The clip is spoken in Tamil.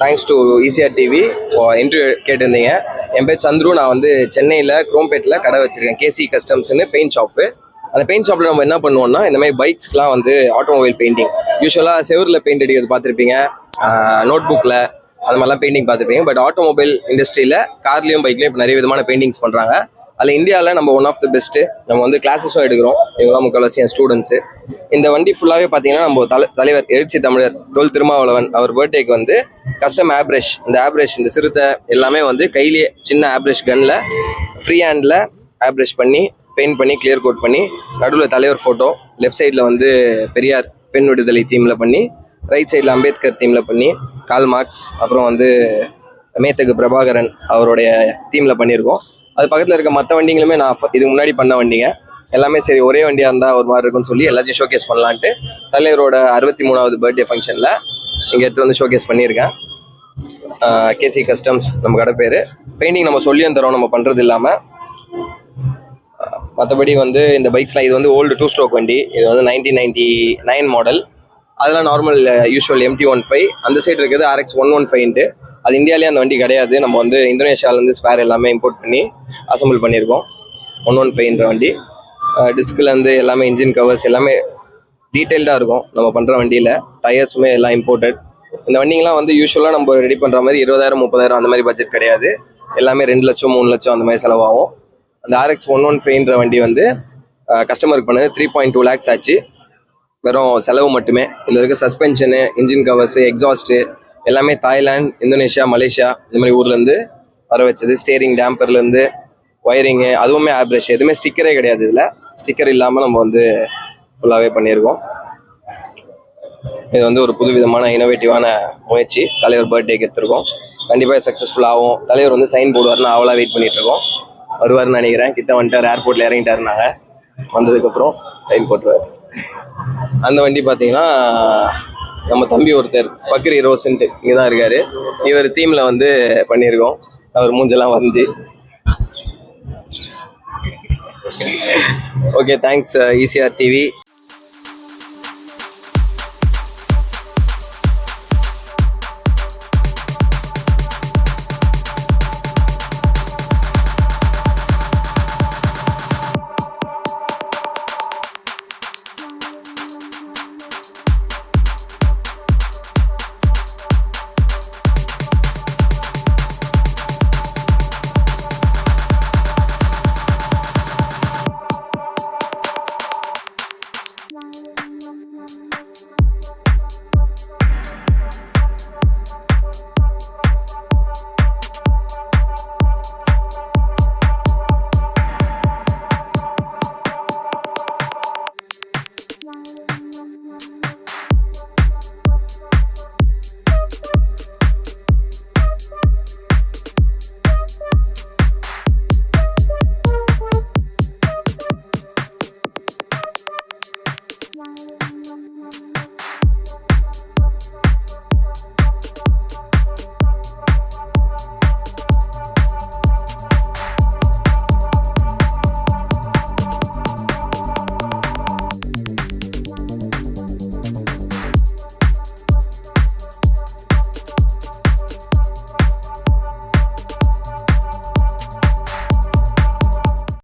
Thanks to ECR TV interview கேட்டிருந்தீங்க. என் பேர் சந்துரு. நான் வந்து சென்னையில் குரோம்பேட்டில் கடை வச்சுருக்கேன். கேசி கஸ்டம்ஸ்னு பெயிண்ட் ஷாப்பு அந்த பெயிண்ட் ஷாப்பில் நம்ம என்ன பண்ணுவோம்னா இந்த மாதிரி பைக்ஸ்க்குலாம் வந்து ஆட்டோமொபைல் பெயிண்டிங் யூஸ்வலாக செவரில் பெயிண்ட் அடிக்கிறது பார்த்துருப்பீங்க. நோட் புக்கில் அந்த மாதிரிலாம் பெயிண்டிங் பார்த்துருப்பீங்க. பட் ஆட்டோமொபைல் இண்டஸ்ட்ரியில் கார்லேயும் பைக்லேயும் இப்போ நிறைய விதமான பெயிண்டிங்ஸ் பண்ணுறாங்க அதில் இந்தியாவில் நம்ம ஒன் ஆஃப் த பெஸ்ட்டு நம்ம வந்து கிளாஸஸும் எடுக்கிறோம். இவங்களாம் முக்கால்வாசி என் ஸ்டூடெண்ட்ஸு இந்த வண்டி ஃபுல்லாகவே பார்த்தீங்கன்னா நம்ம தலை தலைவர் எழுச்சி தமிழர் தொல் திருமாவளவன் அவர் பர்த்டேக்கு வந்து கஸ்டம் ஆப்ரேஷ் இந்த ஆப்ரேஷ் இந்த சிறுத்தை எல்லாமே வந்து கையிலேயே சின்ன ஆப்ரேஷ் கன்னில் ஃப்ரீ ஹேண்டில் ஆப்ரேஷ் பண்ணி பெயிண்ட் பண்ணி கிளியர் கோட் பண்ணி நடுவில் தலைவர் ஃபோட்டோ லெஃப்ட் சைடில் வந்து பெரியார் பெண் விடுதலை தீமில் பண்ணி ரைட் சைடில் அம்பேத்கர் தீமில் பண்ணி கால் மார்க்ஸ் அப்புறம் வந்து மேத்தகு பிரபாகரன் அவருடைய தீமில் பண்ணியிருக்கோம். அது பக்கத்தில் இருக்க மற்ற வண்டிங்களுமே நான் இதுக்கு முன்னாடி பண்ண வண்டிங்க. எல்லாமே சரி ஒரே வண்டியாக இருந்தால் ஒரு மாதிரி இருக்கும்னு சொல்லி எல்லாத்தையும் ஷோகேஸ் பண்ணலான்ட்டு தலைவரோட அறுபத்தி மூணாவது பர்த்டே ஃபங்க்ஷனில் இங்கே எடுத்து வந்து ஷோகேஸ் பண்ணியிருக்கேன். கேசி கஸ்டம்ஸ் நம்ம கடை பேர். பெயிண்டிங் நம்ம சொல்லியும் தரோம் நம்ம பண்ணுறது இல்லாமல் மற்றபடி வந்து இந்த பைக்ஸ்லாம் இது வந்து ஓல்டு டூ ஸ்ட்ரோக் வண்டி. இது வந்து நைன்டீன் நைன்டி நைன் மாடல் அதெல்லாம் normal usual MD one five அந்த சைடு இருக்கிறது ஆர்எக்ஸ் ஒன் ஒன் ஃபைவ்ன்ட்டு அது இந்தியாவிலே அந்த வண்டி கிடையாது. நம்ம வந்து இந்தோனேஷியாவிலேருந்து ஸ்பேர் எல்லாமே இம்போர்ட் பண்ணி அசம்பிள் பண்ணியிருக்கோம். ஒன் ஒன் ஃபைவ்ன்ற வண்டி. டிஸ்க்லேருந்து எல்லாமே இன்ஜின் கவர்ஸ் எல்லாமே டீட்டெயில்டாக இருக்கும். நம்ம பண்ணுற வண்டியில் டயர்ஸுமே எல்லாம் இம்போர்ட்டட் இந்த வண்டிங்கெலாம் வந்து யூஸ்வலாக நம்ம ரெடி பண்ணுற மாதிரி இருபதாயிரம் முப்பதாயிரம் அந்த மாதிரி பட்ஜெட் கிடையாது. எல்லாமே ரெண்டு லட்சம் மூணு லட்சம் அந்த மாதிரி செலவாகும். அந்த ஆர்எக்ஸ் ஒன் ஒன் ஃபைவ்ன்ற வண்டி வந்து கஸ்டமருக்கு பண்ணது த்ரீ பாயிண்ட் டூ லேக்ஸ் ஆச்சு. வெறும் செலவு மட்டுமே. இதில் இருக்க சஸ்பென்ஷனு இன்ஜின் கவர்ஸு எக்ஸாஸ்ட்டு எல்லாமே தாய்லாந்து இந்தோனேஷியா மலேசியா இந்த மாதிரி ஊர்லேருந்து வர வச்சது. ஸ்டேரிங் டேம்பர்லேருந்து ஒயரிங்கு அதுவுமே ஆப்ரஷ் எதுவுமே ஸ்டிக்கரே கிடையாது இதில். ஸ்டிக்கர் இல்லாமல் நம்ம வந்து ஃபுல்லாகவே பண்ணியிருக்கோம். இது வந்து ஒரு புதுவிதமான இனோவேட்டிவான முயற்சி. தலைவர் பர்த்டேக்கு எடுத்திருக்கோம். கண்டிப்பாக சக்ஸஸ்ஃபுல் ஆகும். தலைவர் வந்து சைன் போடுவார்னு அவளாக வெயிட் பண்ணிட்டு இருக்கோம் வருவார்னு நினைக்கிறேன். கிட்ட வந்துட்டார் ஏர்போர்ட்டில் இறங்கிட்டாருனாங்க வந்ததுக்கப்புறம் சைன் போட்டுருவார். அந்த வண்டி பார்த்தீங்கன்னா நம்ம தம்பி ஒருத்தர் பக்ரி ரோஸ்ன்ட்டு இங்கே தான் இருக்காரு. இவர் தீமில் வந்து பண்ணியிருக்கோம். அவர் மூஞ்செல்லாம் வரைஞ்சி. Okay thanks ECR TV